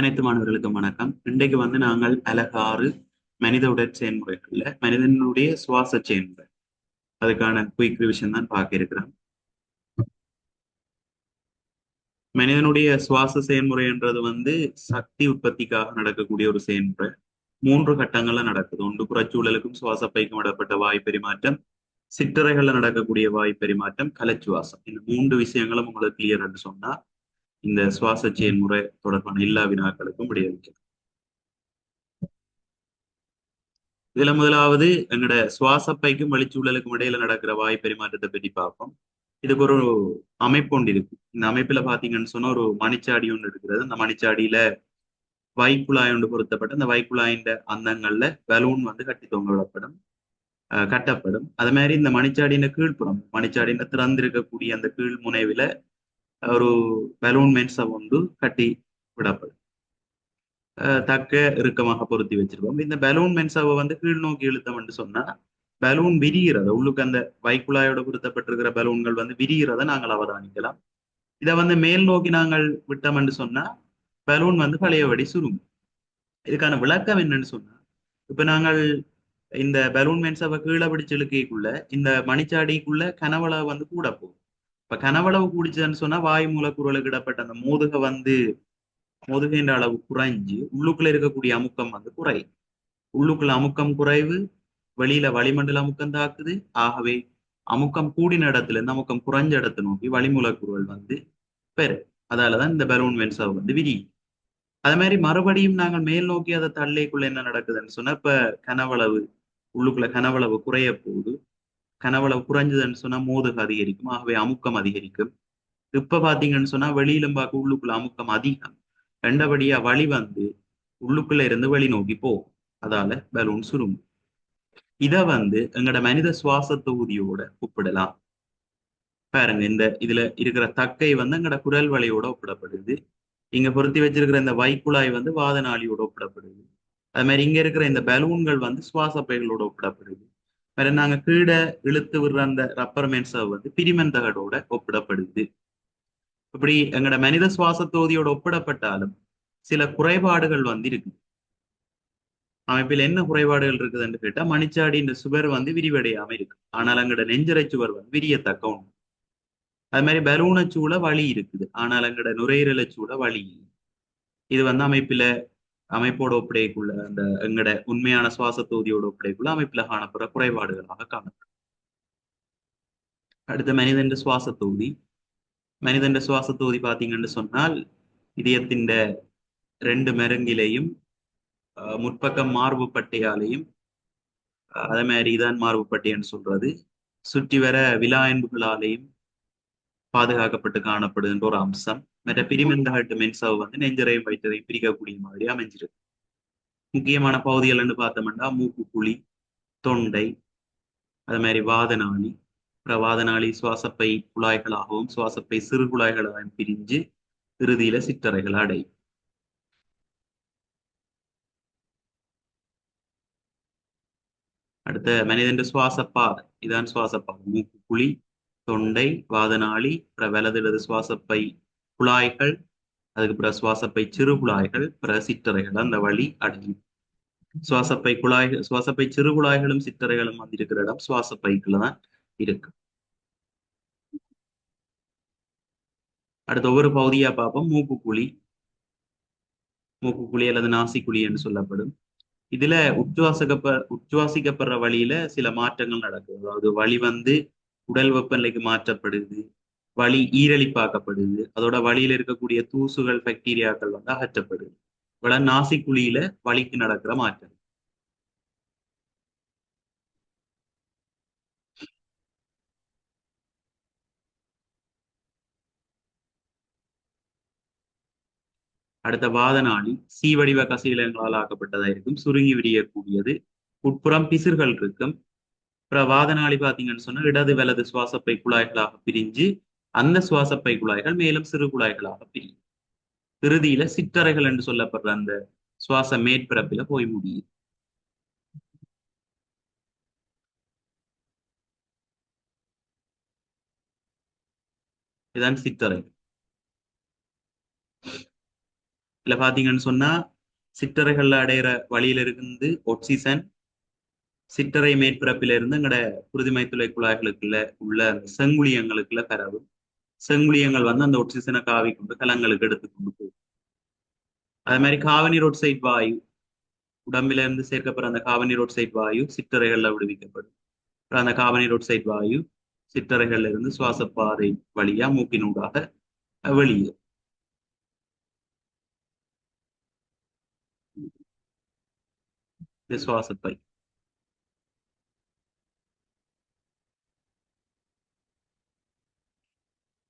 அனைத்து மாணவர்களுக்கும் வணக்கம். இன்றைக்கு வந்து நாங்கள் அழகாறு மனித உடற் செயல்முறைகள்ல மனிதனுடைய சுவாச செயல்முறை. அதுக்கான குயிக் ரிவிஷன் தான் பார்க்க இருக்கிறோம். மனிதனுடைய சுவாச செயல்முறைன்றது வந்து சக்தி உற்பத்திக்காக நடக்கக்கூடிய ஒரு செயல்முறை. மூன்று கட்டங்கள்ல நடக்குது. ஒன்று புறச்சூழலுக்கும் சுவாச பைக்கும் விடப்பட்ட வாய் பரிமாற்றம் சிற்றறைகள்ல நடக்கக்கூடிய வாய் பரிமாற்றம் கலச்சுவாசம். இந்த மூன்று விஷயங்களும் உங்களுக்கு கிளியர் சொன்னா இந்த சுவாச செயல்முறை தொடர்பான எல்லா வினாக்களுக்கும் விடையளிக்கும் இதுல முதலாவது எங்களோட சுவாசப்பைக்கும் வழிச்சூழலுக்கும் இடையில நடக்கிற வாய் பரிமாற்றத்தை பற்றி பார்ப்போம். இதுக்கு ஒரு அமைப்பு ஒன்று இருக்கு. இந்த அமைப்புல பாத்தீங்கன்னு சொன்னா ஒரு மணிச்சாடி ஒன்று இருக்கிறது. அந்த மணிச்சாடியில வைக்குழாய் ஒன்று பொருத்தப்பட்டு அந்த வைக்குழாயின் அந்தங்கள்ல பலூன் வந்து கட்டி தொங்க விடப்படும் கட்டப்படும். அது மாதிரி இந்த மணிச்சாடியின் கீழ்ப்புறம் மணிச்சாடியின் திறந்திருக்கக்கூடிய அந்த கீழ் முனைவில ஒரு பலூன் மென்ஸை வந்து கட்டி விடப்படும். தக்க இறுக்கமாக பொருத்தி வச்சிருப்போம். இந்த பலூன் மென்சாவை வந்து கீழ் நோக்கி இழுத்தம்னு சொன்னா பலூன் விரிகிறத உள்ளுக்கு அந்த வைக்குழாயோட பொருத்தப்பட்டிருக்கிற பலூன்கள் வந்து விரிகிறத நாங்கள் அவதானிக்கலாம். இதை வந்து மேல் நோக்கி நாங்கள் விட்டோம்னு சொன்னா பலூன் வந்து பழையபடி சுருங்கும். இதுக்கான விளக்கம் என்னன்னு சொன்னா இப்ப நாங்கள் இந்த பலூன் மென்சாவை கீழே பிடிச்சு இழுக்கைக்குள்ள இந்த மணிச்சாடிக்குள்ள கனவளவு வந்து கூட போகும். இப்ப கனவளவு கூடிச்சதுன்னு சொன்னா வாய் மூலக்கூறுகளுக்கு இடப்பட்ட அந்த மோதுக வந்து மோதுகின்ற அளவு குறைஞ்சு உள்ளுக்குள்ள இருக்கக்கூடிய அமுக்கம் வந்து குறையும். உள்ளுக்குள்ள அமுக்கம் குறைவு வெளியில வளிமண்டல அமுக்கம் தாக்குது. ஆகவே அமுக்கம் கூடின இடத்துல இருந்து அமுக்கம் குறைஞ்ச இடத்தை நோக்கி வளிமூலக்கூறுகள் வந்து பெரு அதாலதான் இந்த பலூன் வென்சவ் வந்து விரி அது மாதிரி மறுபடியும் நாங்கள் மேல் நோக்கி அதை தள்ளைக்குள்ள என்ன நடக்குதுன்னு சொன்னா இப்ப கனவளவு உள்ளுக்குள்ள கனவளவு குறைய போகுது கனவளவு குறைஞ்சதுன்னு சொன்னா மோதகம் அதிகரிக்கும். ஆகவே அமுக்கம் அதிகரிக்கும். இப்ப பாத்தீங்கன்னு சொன்னா வெளியிலும் பார்க்க உள்ளுக்குள்ள அமுக்கம் அதிகம். ரெண்டபடியா வழி வந்து உள்ளுக்குள்ள இருந்து வழி நோக்கி போகும் அதால பலூன் சுருங்கும். இத வந்து எங்களோட மனித சுவாச தொகுதியோட ஒப்பிடலாம். பாருங்க இந்த இதுல இருக்கிற தக்கை வந்து எங்களோட குரல் வலையோட ஒப்பிடப்படுது. இங்க பொருத்தி வச்சிருக்கிற இந்த வைக்குழாய் வந்து வாத நாளியோட ஒப்பிடப்படுது. அது மாதிரி இங்க இருக்கிற இந்த பலூன்கள் வந்து சுவாச பைகளோட ஒப்பிடப்படுது. வேற நாங்க கீழே இழுத்து விடுற அந்த ரப்பர் மென்சவ் வந்து பிரிமன் தகடோட ஒப்பிடப்படுது. இப்படி எங்களோட மனித சுவாச தொகுதியோட ஒப்பிடப்பட்டாலும் சில குறைபாடுகள் வந்து இருக்கு அமைப்பில் என்ன குறைபாடுகள் இருக்குதுன்னு கேட்டா மணிச்சாடின்ற சுவர் வந்து விரிவடையாம இருக்கு. ஆனால் எங்களோட நெஞ்சரை சுவர் வந்து விரியத்தக்க ஒன்று அது மாதிரி பலூனச்சூட வழி இருக்குது. ஆனால் எங்களோட நுரையீரல சூட வழி இல்லை. இது வந்து அமைப்பில அமைப்போட ஒப்படைக்குள்ள அந்த எங்கட உண்மையான சுவாச தொகுதியோட ஒப்படைக்குள்ள அமைப்புல காணப்படுற குறைபாடுகளாக காணப்படும். அடுத்த மனிதன் சுவாச தொகுதி மனிதன் சுவாச தொகுதி பார்த்தீங்கன்னு சொன்னால் இதயத்தின் ரெண்டு மெருங்கிலையும் முற்பக்கம் மார்பு பட்டையாலையும் அதே மாதிரி இதான் மார்பு பட்டைன்னு சொல்றது. சுற்றி வர விழா என்புகளாலேயும் பாதுகாக்கப்பட்டு காணப்படுகின்ற ஒரு அம்சம். மற்ற பிரிமெந்தகட்டு மென்சாவு வந்து நெஞ்சரையும் வைத்ததையும் பிரிக்கக்கூடிய மாதிரி அமைஞ்சிருக்கு. முக்கியமான பகுதிகள்னு பார்த்தோம்னா மூக்கு குழி தொண்டை அது மாதிரி வாதநாளி அப்புறம் வாதநாளி சுவாசப்பை குழாய்களாகவும் சுவாசப்பை சிறு குழாய்களாகவும் பிரிஞ்சு இறுதியில சிற்றறைகள் அடையும் அடுத்த மனிதன் சுவாசப்பாதை இதான் சுவாசப்பாதை மூக்கு குழி தொண்டை வாதநாளி அப்புறம் வலது இடது சுவாசப்பை குழாய்கள் அதுக்கு பிறகு சுவாசப்பை சிறு குழாய்கள் பிற சிற்றறைகள். அந்த வழி அடையும் சுவாசப்பை குழாய்கள் சுவாசப்பை சிறு குழாய்களும் சிற்றறைகளும் வந்து இருக்கிற இடம் சுவாசப்பைக்குள்ள தான் இருக்கு. அடுத்த ஒவ்வொரு பகுதியா பார்ப்போம். மூக்குக்குழி. மூக்குக்குழி அல்லது நாசிக்குழி என்று சொல்லப்படும். இதுல உச்சுவாசகப்ப உச்சுவாசிக்கப்படுற வழியில சில மாற்றங்கள் நடக்குது. அதாவது வழி வந்து உடல் வெப்பநிலைக்கு மாற்றப்படுது. வழி ஈரழிப்பாக்கப்படுது. அதோட வழியில இருக்கக்கூடிய தூசுகள் பாக்டீரியாக்கள் வந்து அகற்றப்படுது. இவ்வளவு நாசிக்குழியில வழிக்கு நடக்கிற மாற்றம். அடுத்த வாத நாளி சி வடிவ கசீலங்களால் ஆக்கப்பட்டதா இருக்கும் சுருங்கி விரியக்கூடியது உட்புறம் பிசிர்கள் இருக்கும். அப்புறம் வாத நாளி பார்த்தீங்கன்னு சொன்னா இடது வலது சுவாசப்பை குழாய்களாக பிரிஞ்சு அந்த சுவாசப்பை குழாய்கள் மேலும் சிறு குழாய்களாக பிரியும். இறுதியில சிற்றறைகள் என்று சொல்லப்படுற அந்த சுவாச மேற்பரப்பில போய் முடியுது இதான் சிற்றறை. இல்ல பாத்தீங்கன்னு சொன்னா சிற்றறைகள்ல அடையிற வழியில இருந்து ஒக்சிசன் சிற்றறை மேற்பரப்பில இருந்து எங்கட குருதிமைத்துளை குழாய்களுக்குள்ள உள்ள செங்குழியங்களுக்குள்ள பரவும். செங்குளியங்கள் வந்து அந்த ஒட்சிசனை காவி கொண்டு கலங்களுக்கு எடுத்து கொண்டு போகும். அதே மாதிரி காவனி ஒட்சைட் வாயு உடம்பில இருந்து சேர்க்கப்படுற அந்த காவனி ஒட்சைட் வாயு சிற்றறைகள்ல விடுவிக்கப்படும். அந்த காவனி ஒட்சைட் வாயு சிற்றறைகள்ல இருந்து சுவாச பாதை வழியா மூக்கினூடாக வெளியே சுவாசப்பை.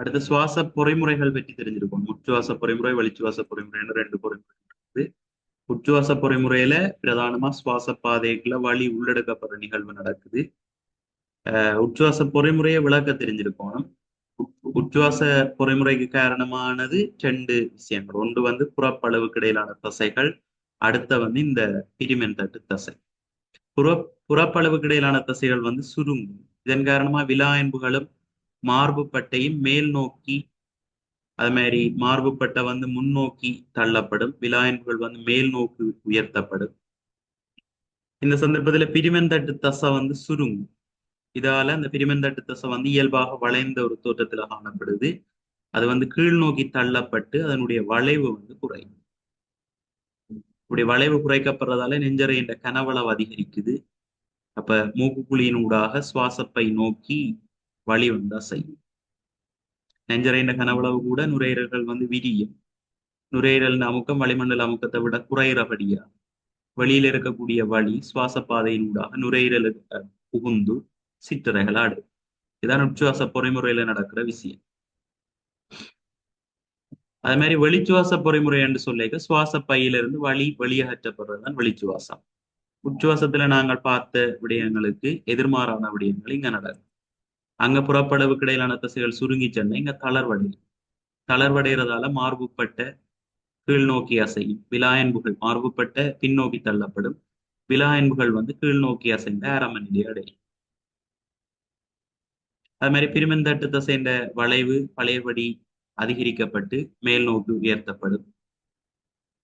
அடுத்து சுவாச பொறிமுறைகள் பற்றி தெரிஞ்சிருக்கும் உச்சுவாச பொறிமுறை வெளிச்சுவாச பொறிமுறைன்னு ரெண்டு பொறிமுறை இருக்குது உச்சுவாச பொறிமுறையில பிரதானமா சுவாச பாதைக்குள்ள வழி உள்ளடக்கப்படுற நிகழ்வு நடக்குது. உச்சுவாச பொறிமுறையை விளக்க தெரிஞ்சிருக்கணும் உச்சுவாச பொறிமுறைக்கு காரணமானது ரெண்டு விஷயங்கள். ஒன்று வந்து புறப்பளவுக்கு இடையிலான தசைகள் அடுத்த வந்து இந்த பிரிமென்தட்டு தசை. புற புறப்பளவுக்கு இடையிலான தசைகள் வந்து சுருங்கும். இதன் காரணமா விலாயன்புகளும் மார்பு பட்டையும் மேல் நோக்கி அது மாதிரி மார்பு பட்டை வந்து முன்னோக்கி தள்ளப்படும் விலாயன்புகள் வந்து மேல் நோக்கி உயர்த்தப்படும். இந்த சந்தர்ப்பத்துல பிரிமெந்தட்டு தசை வந்து சுருங்கும். இதால அந்த பிரிமெந்தட்டு தசை வந்து இயல்பாக வளைந்த ஒரு தோற்றத்துல காணப்படுது. அது வந்து கீழ் நோக்கி தள்ளப்பட்டு அதனுடைய வளைவு வந்து குறையும். இப்படி வளைவு குறைக்கப்படுறதால நெஞ்சறையின் கனவளவு அதிகரிக்குது. அப்ப மூக்குக்குழியின் ஊடாக சுவாசப்பை நோக்கி வழி வந்தா செய்யும் நெஞ்சரைந்த கனவளவு கூட நுரையீரல்கள் வந்து விரியும். நுரையீரல் அமுக்கம் வளிமண்டல அமுக்கத்தை விட குறையிறபடியா? வெளியில இருக்கக்கூடிய வழி சுவாச பாதையினூடாக நுரையீரலுக்கு புகுந்து சிற்றறைகள் ஆடு இதான் உச்சுவாச பொறிமுறையில நடக்கிற விஷயம். அதே மாதிரி வெளிச்சுவாச பொறிமுறை என்று சொல்லிக்க சுவாச பையிலிருந்து வழி வெளியகற்றப்படுறதுதான் வெளிச்சுவாசம். உச்சுவாசத்துல நாங்கள் பார்த்த விடயங்களுக்கு எதிர்மாறான விடயங்கள் இங்க நடக்கும் அங்க புறப்படவுக்கு இடையிலான தசைகள் சுருங்கி சென்னை இங்க தளர்வடையும். தளர்வடைகிறதால மார்புப்பட்ட கீழ் நோக்கி அசையும். விலாயன்புகள் மார்புப்பட்ட பின்னோக்கி தள்ளப்படும். விலாயன்புகள் வந்து கீழ் நோக்கி அசைந்த அரமநிலை அடையும். அது மாதிரி பிரிமந்தட்டு தசைன்ற வளைவு பழையபடி அதிகரிக்கப்பட்டு மேல் நோக்கி உயர்த்தப்படும்.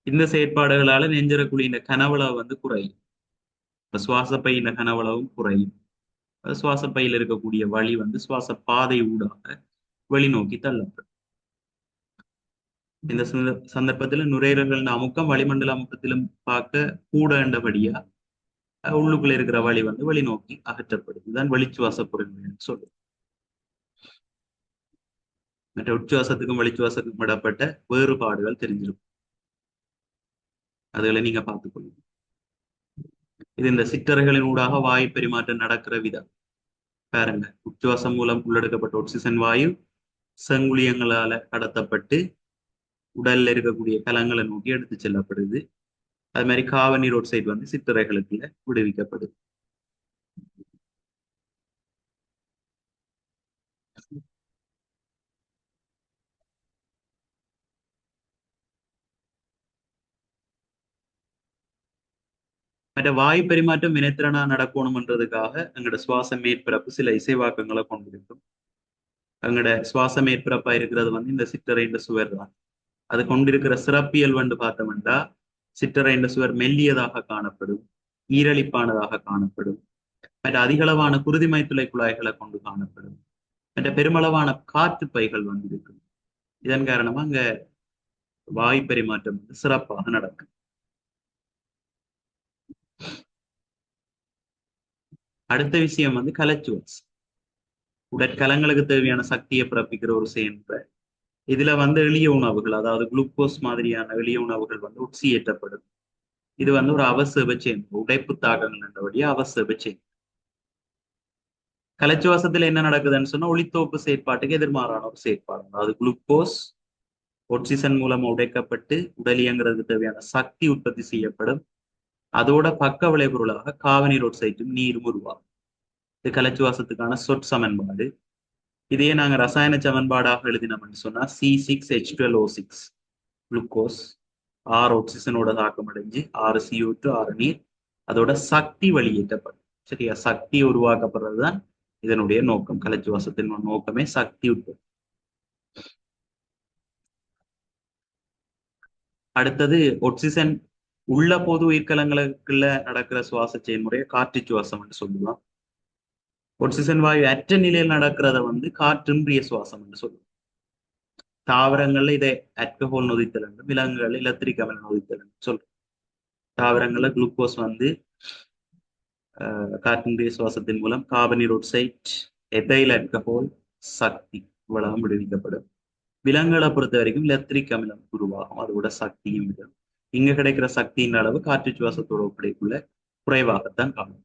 இந்த செயற்பாடுகளால நெஞ்சரக்குழியின் கனவளவு வந்து குறையும். இப்ப சுவாசப்பையின் கனவளவும் குறையும். சுவாசப்பையில் இருக்கக்கூடிய வழி வந்து சுவாச பாதை ஊடாக வெளிநோக்கி தள்ளப்படும். இந்த சந்தர்ப்பத்தில் நுரையீரல்கள் அமுக்கம் வளிமண்டல அமுக்கத்திலும் பார்க்க கூட என்றபடியா உள்ளுக்குள்ள இருக்கிற வழி வந்து வெளிநோக்கி அகற்றப்படும். இதுதான் வெளிச்சுவாச பொறிமுறைன்னு சொல்லு மற்ற உச்சுவாசத்துக்கும் வெளிச்சுவாசத்துக்கும் விடப்பட்ட வேறுபாடுகள் தெரிஞ்சிருக்கும். அதுகளை நீங்க பார்த்துக்கொள்ளுங்க. இது இந்த சிற்றறைகளின் ஊடாக வாயு பெரிமாற்றம் நடக்கிற விதம். பாருங்க. உச்சுவாசம் மூலம் உள்ளெடுக்கப்பட்ட ஆக்சிஜன் வாயு சங்குலியங்களால கடத்தப்பட்டு உடல்ல இருக்கக்கூடிய கலங்களை நோக்கி எடுத்து செல்லப்படுது. அது மாதிரி காவனி ரோட் சைடு வந்து சிற்றறைகளுக்குள்ள விடுவிக்கப்படுது. மற்ற வாயு பரிமாற்றம் வினைத்திறனா நடக்கணும்ன்றதுக்காக எங்களோட சுவாச மேற்பரப்பு சில இசைவாக்கங்களை கொண்டிருக்கும் எங்களோட சுவாச மேற்பிறப்பா இருக்கிறது வந்து இந்த சிற்றறைன்ற சுவர் தான். அது கொண்டிருக்கிற சிறப்பியல் வந்து பார்த்தோம்னா சிற்றறைன்ற சுவர் மெல்லியதாக காணப்படும் ஈரழிப்பானதாக காணப்படும் மற்ற அதிகளவான குருதிமைத்துளை குழாய்களை கொண்டு காணப்படும் மற்ற பெருமளவான காற்று பைகள் வந்து இருக்கும் இதன் காரணமா அங்க வாயு பரிமாற்றம் வந்து சிறப்பாக நடக்கும். அடுத்த விஷயம் வந்து கலச்சுவல்ஸ். உடற்கலங்களுக்கு தேவையான சக்தியை பிறப்பிக்கிற ஒரு செயல்முறை. இதுல வந்து எளிய உணவுகள் அதாவது குளுக்கோஸ் மாதிரியான எளிய உணவுகள் வந்து உட்சியேற்றப்படும் இது வந்து ஒரு அவசர செயல்முறை உடைப்பு தாக்கங்கள் என்றபடியே அவசர செயல்முறை. கலச்சுவாசத்துல என்ன நடக்குதுன்னு சொன்னா ஒளித்தோப்பு செயற்பாட்டுக்கு எதிர்மாறான ஒரு செயற்பாடு. அதாவது குளுக்கோஸ் ஒட்சிசன் மூலமா உடைக்கப்பட்டு உடல் இயங்குறதுக்கு தேவையான சக்தி உற்பத்தி செய்யப்படும். அதோட பக்க விளைபொருளாக காவிரி ரோட் சைட்டும் நீரும் உருவாகும். இது கலச்சுவாசத்துக்கான சொற் சமன்பாடு. இதையே நாங்கள் ரசாயன சமன்பாடாக எழுதினோம்னு சொன்னா C six H twelve O six glucose ஆறு ஆக்சிஜனோட தாக்கம் அடைஞ்சு ஆறு சிஓ டு ஆறு நீர் அதோட சக்தி வெளியேற்றப்படும். சரியா? சக்தி உருவாக்கப்படுறதுதான் இதனுடைய நோக்கம். கலச்சுவாசத்தின் நோக்கமே சக்தி உற்பத்தி. அடுத்தது ஒட்சிசன் உள்ள பொது உயிர்கலங்களுக்குள்ள நடக்கிற சுவாச செயல்முறையை காற்று சுவாசம் என்று சொல்லுவோம் ஒட்சிசன் வாயு அற்ற நிலையில் நடக்கிறத வந்து காற்றின்றிய சுவாசம் என்று சொல்லுவோம் தாவரங்கள்ல இதை அல்கஹால் நொதித்தல் என்றும் விலங்குகள் இலத்திரிக் நொதித்தல் என்று சொல்றோம் தாவரங்கள்ல குளுக்கோஸ் வந்து காற்றின்றிய சுவாசத்தின் மூலம் கார்பனீர் ஒக்சைட் எதைல் அல்கஹால் சக்தி இவ்வளவு விடுவிக்கப்படும். விலங்குகளை பொறுத்த வரைக்கும் லெத்ரிக் அமிலம் உருவாகும். அதோட சக்தியும் விடும். இங்க கிடைக்கிற சக்தியின் அளவு காற்று சுவாசத்தோட ஒப்படைக்குள்ள குறைவாகத்தான் காணும்.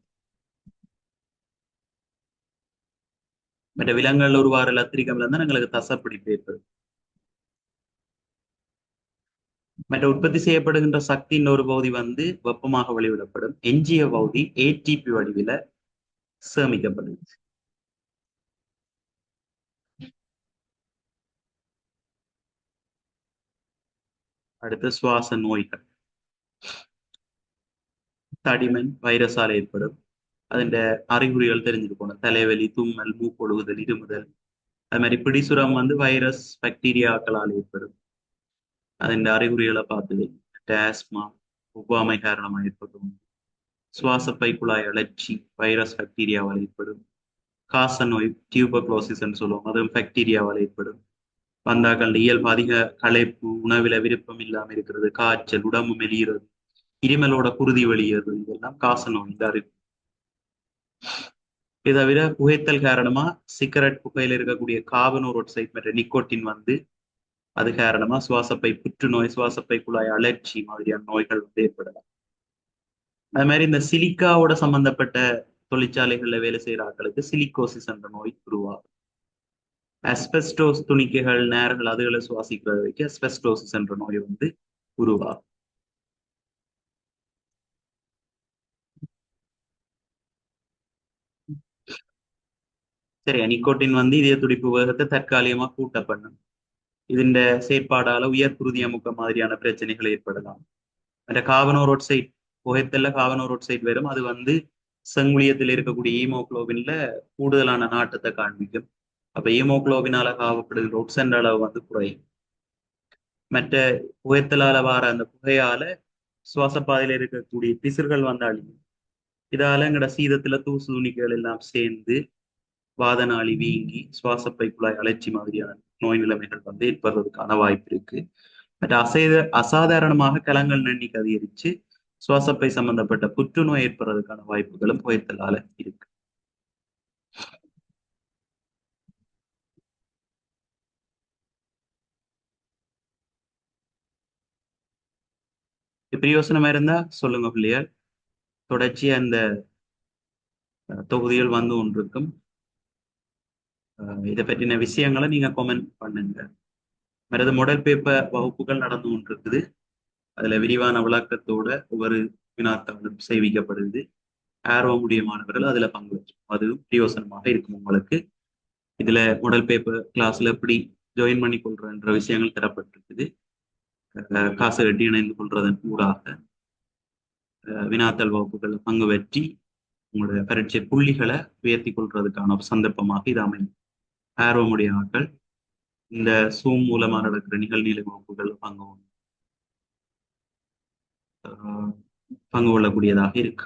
மற்ற விலங்குகள் உருவாகிற லத்திரிகம்ல அமிலம் தான் எங்களுக்கு தசப்பிடிப்பு ஏற்படும். மற்ற உற்பத்தி செய்யப்படுகின்ற சக்தியின் ஒரு பகுதி வந்து வெப்பமாக வெளிவிடப்படும். எஞ்சிய பகுதி ஏடிபி வடிவில சேமிக்கப்படுது அடுத்து சுவாச நோய்கள் தடிமன் வைரஸால் ஏற்படும் അതിന്റെ அறிகுறிகள் தெரிஞ்சிருக்கணும் தலைவலி தும்மல் மூக்கொழுகுதல் இருமுதல் அது மாதிரி பிடிசுரம் வந்து வைரஸ் பாக்டீரியாக்களால் ஏற்படும் അതിന്റെ அறிகுறிகளை பார்த்து ஆஸ்மா ஒவ்வாமை காரணமாக ஏற்படும் சுவாசப்பை குழாய் அழற்சி வைரஸ் பாக்டீரியாவால் ஏற்படும் காச நோய் டியூபக்ளோசிஸ் என்று சொல்லுவோம் அதுவும் பாக்டீரியாவால் ஏற்படும் வந்தாக்கள் இயல்பு அதிக களைப்பு உணவில விருப்பம் இல்லாம இருக்கிறது காய்ச்சல் உடம்பு மெலிகிறது இருமலோட குருதி வெளியேறது இதெல்லாம் காச நோய் இந்த அறிவு இதை தவிர புகைத்தல் காரணமா சிகரெட் புகையில இருக்கக்கூடிய காபனோர் ஒட்சைட் மற்ற நிக்கோட்டின் வந்து அது காரணமா சுவாசப்பை புற்றுநோய் சுவாசப்பை குழாய் அலர்ச்சி மாதிரியான நோய்கள் வந்து ஏற்படலாம். அது மாதிரி இந்த சிலிக்காவோட சம்பந்தப்பட்ட தொழிற்சாலைகள்ல வேலை செய்யற ஆட்களுக்கு சிலிக்கோசிஸ் என்ற நோய் உருவாகும். அஸ்பெஸ்டோஸ் துணிக்கைகள் நேரங்கள் அதுகளை சுவாசிக்கிறதுக்கு அஸ்பெஸ்டோசிஸ் என்ற நோய் வந்து உருவாகும். சரியா நிக்கோட்டின் வந்து இதய துடிப்பு வேகத்தை தற்காலிகமா கூட்ட பண்ணும் இதன் செயற்பாடால உயர் குருதி அமுக்க மாதிரியான பிரச்சனைகள் ஏற்படலாம். அந்த கார்பனோரோட் சைட் புகைத்தல்ல கார்பனோரோட் சைட் வரும். அது வந்து செங்குளியத்தில் இருக்கக்கூடிய ஈமோக்ளோபின்ல கூடுதலான நாட்டத்தை காண்பிக்கும். அப்ப ஈமோக்ளோபினால காவப்படுகிற ஒட்சென்ற அளவு வந்து குறையும். மற்ற புகைத்தலால வார அந்த புகையால சுவாசப்பாதையில இருக்கக்கூடிய பிசுர்கள் வந்து அழியும். இதால எங்கட சீதத்துல தூசு துணிக்கைகள் எல்லாம் சேர்ந்து வாதநாளி வீங்கி சுவாசப்பை குழாய் அலர்ச்சி மாதிரியான நோய் நிலைமைகள் வந்து ஏற்படுறதுக்கான வாய்ப்பு இருக்கு. மற்ற அசைத அசாதாரணமாக கலங்கள் எண்ணிக்கை அதிகரிச்சு சுவாசப்பை சம்பந்தப்பட்ட புற்றுநோய் ஏற்படுறதுக்கான வாய்ப்புகளும் புகைத்தலால இருக்கு. இப்படி யோசனை இருந்தா சொல்லுங்க பிள்ளையார். தொடர்ச்சியா அந்த தொகுதிகள் வந்து கொண்டிருக்கும். இதை பற்றின விஷயங்களை நீங்க கமெண்ட் பண்ணுங்க. மறது மொடல் பேப்பர் வகுப்புகள் நடந்து கொண்டிருக்குது. அதுல விரிவான விளக்கத்தோட ஒவ்வொரு வினாத்தாளும் செய்விக்கப்படுது ஆர்வமுடைய மாணவர்கள் அதுல பங்கு அது பிரயோசனமாக இருக்கும் உங்களுக்கு. இதுல மொடல் பேப்பர் கிளாஸ்ல எப்படி ஜாயின் பண்ணி கொள்றன்ற விஷயங்கள் தரப்பட்டிருக்குது. காசு கட்டி இணைந்து கொள்றதன் ஊடாக வினாத்தல் வகுப்புகள் பங்கு வெற்றி உங்களுடைய பரீட்சை புள்ளிகளை உயர்த்தி கொள்றதுக்கான ஒரு சந்தர்ப்பமாக இது அமையும். ஆர்வமுடைய ஆட்கள் இந்த சூம் மூலமாக நடக்கிற நிகழ்நிலை வகுப்புகள் பங்கு பங்கு கொள்ளக்கூடியதாக இருக்கு.